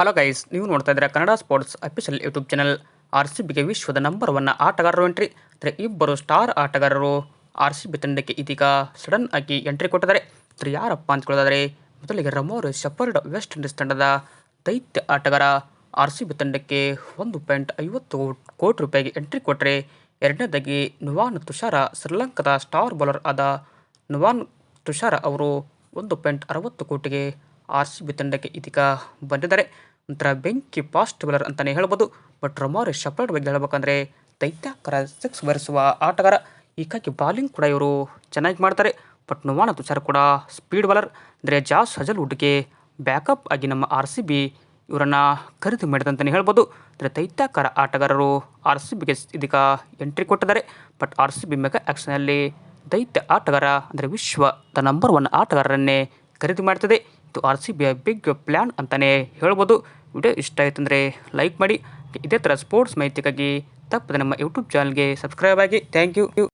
Hello guys ನೀವು ನೋಡ್ತಾ ಇದ್ದೀರಾ Kannada sports official YouTube channel R C ಬಿಗೆ ವಿಶ್ವದ ನಂಬರ್ ಒನ್ ಆಟಗಾರರು ಎಂಟ್ರಿ ಅಂದರೆ ಇಬ್ಬರು ಸ್ಟಾರ್ ಆಟಗಾರರು ಆರ್ ಸಿ ಬಿ ತಂಡಕ್ಕೆ ಇದೀಗ ಸಡನ್ ಆಗಿ ಎಂಟ್ರಿ ಕೊಟ್ಟಿದ್ದಾರೆ. ಅಂದರೆ ಯಾರಪ್ಪ ಅಂದ್ಕೊಳ್ಳೋದಾದರೆ, ಮೊದಲಿಗೆ ರಮೋರ್ ಶಫರ್ಡ್ ವೆಸ್ಟ್ ಇಂಡೀಸ್ ತಂಡದ ದೈತ್ಯ ಆಟಗಾರ ಆರ್ ಸಿ ಬಿ ತಂಡಕ್ಕೆ ಒಂದು ಪಾಯಿಂಟ್ ಐವತ್ತು ಕೋಟಿ ರೂಪಾಯಿಗೆ ಎಂಟ್ರಿ ಕೊಟ್ಟರೆ ಎರಡನೇದಾಗಿ ನುವಾನ್ ತುಷಾರ ಶ್ರೀಲಂಕಾದ ಸ್ಟಾರ್ ಬೌಲರ್ ಆದ ನುವಾನ್ ತುಷಾರ ಅವರು ಒಂದು ಪಾಯಿಂಟ್ ಅರವತ್ತು ಕೋಟಿಗೆ ಆರ್ ಸಿ ಬಿ ತಂಡಕ್ಕೆ ಇದೀಗ ಬಂದಿದ್ದಾರೆ. ಒಂಥರ ಬೆಂಕಿ ಫಾಸ್ಟ್ ಬೌಲರ್ ಅಂತಲೇ ಹೇಳ್ಬೋದು. ಬಟ್ ರೊಮಾರಿ ಶಪರ್ಡ್ ಬಗ್ಗೆ ಹೇಳ್ಬೇಕಂದ್ರೆ ದೈತ್ಯಾಕರ ಸಿಕ್ಸ್ ಬರೆಸುವ ಆಟಗಾರ. ಹೀಗಾಗಿ ಬಾಲಿಂಗ್ ಕೂಡ ಇವರು ಚೆನ್ನಾಗಿ ಮಾಡ್ತಾರೆ. ಬಟ್ ನುವಾನ ತುಷಾರ್ ಕೂಡ ಸ್ಪೀಡ್ ಬಾಲರ್ ಅಂದರೆ ಜಾಸ್ ಹಜಲ್ವುಡ್ಗೆ ಬ್ಯಾಕಪ್ ಆಗಿ ನಮ್ಮ ಆರ್ ಸಿ ಬಿ ಇವರನ್ನು ಖರೀದಿ ಮಾಡಿದಂತಲೇ ಹೇಳ್ಬೋದು. ಅಂದರೆ ದೈತ್ಯಾಕಾರ ಆಟಗಾರರು ಆರ್ ಸಿ ಬಿಗೆ ಇದೀಗ ಎಂಟ್ರಿ ಕೊಟ್ಟಿದ್ದಾರೆ. But R C B mega ಆ್ಯಕ್ಷನಲ್ಲಿ ದೈತ್ಯ ಆಟಗಾರ, ಅಂದರೆ ವಿಶ್ವ ದ ನಂಬರ್ ಒನ್ ಆಟಗಾರರನ್ನೇ ಖರೀದಿ ಮಾಡ್ತದೆ. ಇದು ಆರ್ ಸಿ ಬಿಯ ಬಿಗ್ ಪ್ಲ್ಯಾನ್ ಅಂತಲೇ ಹೇಳ್ಬೋದು. ವಿಡಿಯೋ ಇಷ್ಟ ಆಯಿತು ಅಂದರೆ ಲೈಕ್ ಮಾಡಿ. ಇದೇ ಥರ ಸ್ಪೋರ್ಟ್ಸ್ ಮಾಹಿತಿಗಾಗಿ ತಪ್ಪದೆ ನಮ್ಮ ಯೂಟ್ಯೂಬ್ ಚಾನಲ್ಗೆ ಸಬ್ಸ್ಕ್ರೈಬ್ ಆಗಿ. Thank you